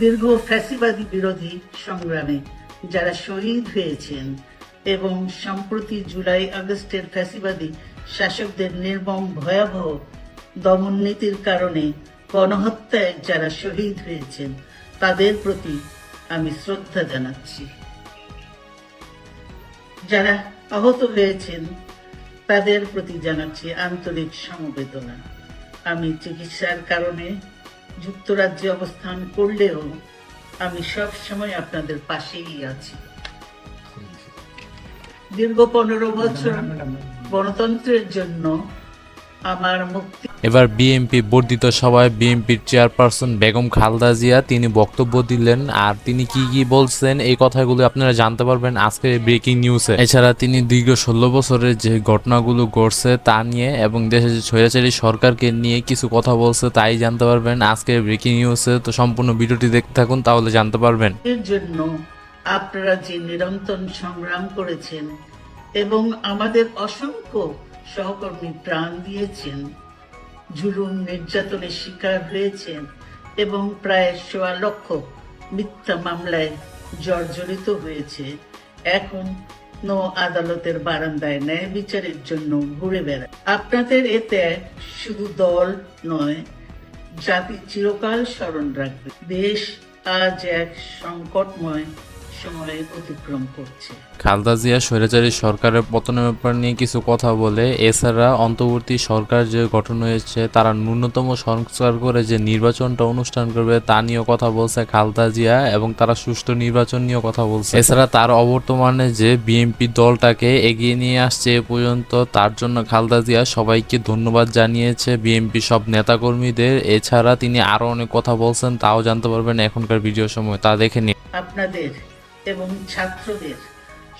দীর্ঘ ফ্যাসিবাদী বিরোধী সংগ্রামে যারা শহীদ হয়েছেন এবং সম্প্রতি জুলাই আগস্টের ফ্যাসিবাদী শাসকদের নির্মম ভয়াবহ দমন নীতির কারণে গণহত্যায় যারা শহীদ হয়েছেন, তাদের প্রতি আমি শ্রদ্ধা জানাচ্ছি। যারা আহত হয়েছেন, তাদের প্রতি জানাচ্ছি আন্তরিক সমবেদনা। আমি চিকিৎসার কারণে যুক্তরাজ্যে অবস্থান করলেও আমি সব সময় আপনাদের পাশেই আছি। দীর্ঘ পনেরো বছর গণতন্ত্রের জন্য আমার মুক্তি এবার বিএনপি বর্ধিত সভায় বিএনপির চেয়ারপারসন বেগম খালদা জিয়া, তিনি বক্তব্য দিলেন। আর তিনি কি কি বলছেন, এই কথাগুলো আপনারা জানতে পারবেন আজকের ব্রেকিং নিউজে এছাড়া তিনি দীর্ঘ ষোলো বছরের যে ঘটনাগুলো ঘটছে তা নিয়ে এবং দেশের যে স্বৈরাচারী সরকারকে নিয়ে কিছু কথা বলছে তাই জানতে পারবেন আজকের ব্রেকিং নিউজে তো সম্পূর্ণ ভিডিওটি দেখতে থাকুন, তাহলে জানতে পারবেন। এর জন্য আপনারা যে নিরন্তর সংগ্রাম করেছেন এবং আমাদের অসংখ্য সহকর্মী প্রাণ দিয়েছেন জুলুম, নির্যাতনের শিকার হয়েছেন এবং প্রায় সোয়া লক্ষ মিথ্যা মামলায় জর্জরিত হয়েছে। এখন নো আদালতের বারান্দায় ন্যায় বিচারের জন্য ঘুরে বেড়ায়। আপনাদের এতে শুধু দল নয়, জাতি চিরকাল স্মরণ রাখবে। দেশ আজ এক সংকটময় সময়ে অতিক্রম করছে। খালদা জিয়া স্বৈরাচারী সরকারের পতনের ব্যাপার নিয়ে কিছু কথা বলে এছাড়া অন্তর্বর্তী সরকার যে গঠন হয়েছে তারা ন্যূনতম সংস্কার করে যে নির্বাচনটা অনুষ্ঠান করবে তা নিয়েও কথা বলছে খালদা জিয়া এবং তারা সুষ্ঠু নির্বাচন নিয়েও কথা বলছে। এছাড়া তার অবর্তমানে যে বিএনপি দলটাকে এগিয়ে নিয়ে আসছে এ পর্যন্ত তার জন্য খালদা জিয়া সবাইকে ধন্যবাদ জানিয়েছে বিএনপি সব নেতাকর্মীদের। এছাড়া তিনি আরও অনেক কথা বলছেন তাও জানতে পারবেন এখনকার ভিডিও সময়। তা দেখে নিন। আপনাদের ছাত্রদের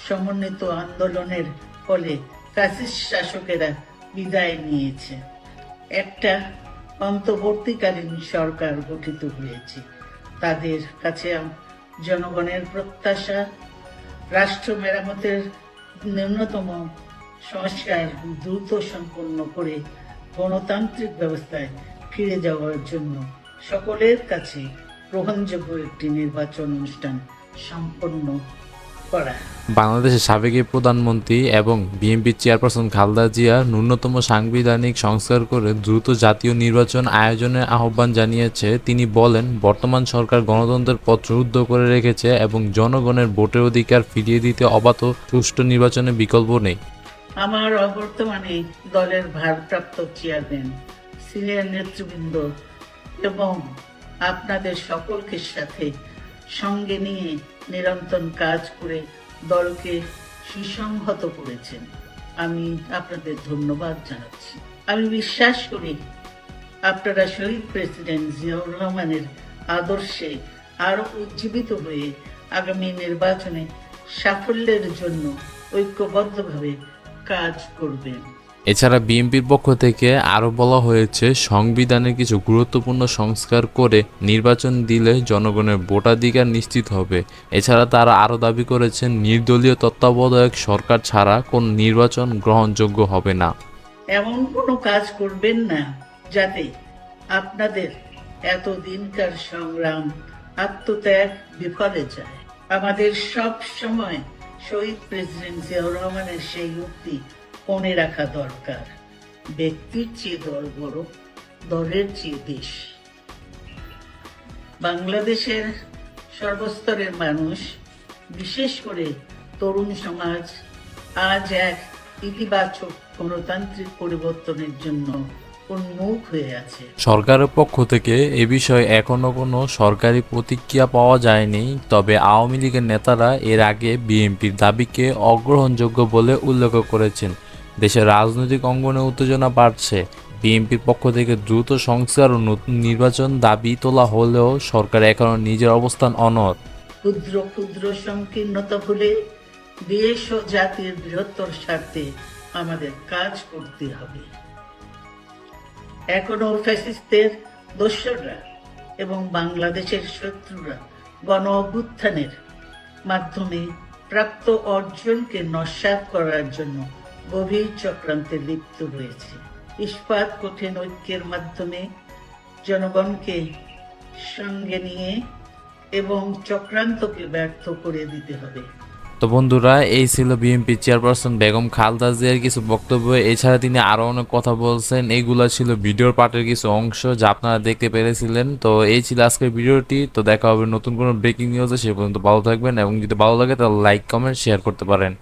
সমন্বিত আন্দোলনের ফলে ফ্যাসিস্ট শাসকেরা বিদায় নিয়েছে। একটা অন্তর্বর্তীকালীন সরকার গঠিত হয়েছে। তাদের কাছে জনগণের প্রত্যাশা, রাষ্ট্র মেরামতের ন্যূনতম সংস্কার দ্রুত সম্পন্ন করে গণতান্ত্রিক ব্যবস্থায় ফিরে যাওয়ার জন্য সকলের কাছে গ্রহণযোগ্য একটি নির্বাচন অনুষ্ঠান সম্পন্ন করা। বাংলাদেশের সাবেক প্রধানমন্ত্রী এবং বিএনপি চেয়ারপারসন খালদা জিয়া ন্যূনতম সাংবিধানিক সংস্কার করে দ্রুত জাতীয় নির্বাচন আয়োজনের আহ্বান জানিয়েছে। তিনি বলেন বর্তমান সরকার গণতন্ত্রের পথ রুদ্ধ করে রেখেছে এবং জনগণের ভোটের অধিকার ফিরিয়ে দিতে অবাধ সুষ্ঠু নির্বাচনের বিকল্প নেই। আমার অবর্তমানে দলের ভারপ্রাপ্ত চেয়ারম্যান সিনিয়র নেতৃবৃন্দ এবং আপনাদের সকলকে সাথে সঙ্গে নিয়ে নিরন্তর কাজ করে দলকে সুসংহত করেছেন। আমি আপনাদের ধন্যবাদ জানাচ্ছি। আমি বিশ্বাস করি আপনারা শহীদ প্রেসিডেন্ট জিয়াউর রহমানের আদর্শে আরও উজ্জীবিত হয়ে আগামী নির্বাচনে সাফল্যের জন্য ঐক্যবদ্ধভাবে কাজ করবেন। এছাড়া বিএনপির পক্ষ থেকে আরও বলা হয়েছে, সংবিধানের কিছু গুরুত্বপূর্ণ সংস্কার করে নির্বাচন দিলে জনগণের ভোটাধিকার নিশ্চিত হবে। এছাড়া তারা আরও দাবি করেছেন, নির্দলীয় তত্ত্বাবধায়ক সরকার ছাড়া কোন নির্বাচন গ্রহণযোগ্য হবে না। এমন কোনো কাজ করবেন না, যাতে আপনাদের এতদিনকার সংগ্রাম আত্মত্যাগ বিফলে যায়। আমাদের সব সময় শহীদ প্রেসিডেন্ট জিয়াউর রহমানের সেই উক্তি মনে রাখা দরকার। ব্যক্তির চেয়ে দল বড়, দলের চেয়ে দেশ বাংলাদেশের সর্বস্তরের মানুষ, বিশেষ করে তরুণ সমাজ, আজ এক ইতিবাচক গণতান্ত্রিক পরিবর্তনের জন্য সরকারের পক্ষ থেকে এ বিষয়ে এখনও কোনো সরকারি প্রতিক্রিয়া পাওয়া যায়নি, তবে আওয়ামী লীগের নেতারা এর আগে বিএনপির দাবিকে অগ্রহণযোগ্য বলে উল্লেখ করেছেন। দেশের রাজনৈতিক অঙ্গনে উত্তেজনা বাড়ছে। বিএনপির পক্ষ থেকে দ্রুত সংস্কার ও নতুন নির্বাচন দাবি তোলা হলেও সরকার এখনও নিজের অবস্থান অনড় ক্ষুদ্র ক্ষুদ্র সংকীর্ণতা ভুলে দেশ ও জাতির বৃহত্তর স্বার্থে আমাদের কাজ করতে হবে। এখনও ফ্যাসিস্টদের দোসররা এবং বাংলাদেশের শত্রুরা গণ অভ্যুত্থানের মাধ্যমে প্রাপ্ত অর্জনকে নস্যাৎ করার জন্য গভীর চক্রান্তে লিপ্ত হয়েছে। ইস্পাত কঠিন ঐক্যের মাধ্যমে জনগণকে সঙ্গে নিয়ে এবং চক্রান্তকে ব্যর্থ করে দিতে হবে। তো বন্ধুরা, এই ছিল বিএনপি চেয়ারপারসন বেগম খালদা জিয়ার কিছু বক্তব্য। এছাড়া তিনি আরও অনেক কথা বলছেন। এইগুলো ছিল ভিডিওর পার্টের কিছু অংশ যা আপনারা দেখতে পেরেছিলেন। তো এই ছিল আজকের ভিডিওটি। তো দেখা হবে নতুন কোনো ব্রেকিং নিউজে সে পর্যন্ত ভালো থাকবেন এবং যদি ভালো লাগে তাহলে লাইক কমেন্ট শেয়ার করতে পারেন।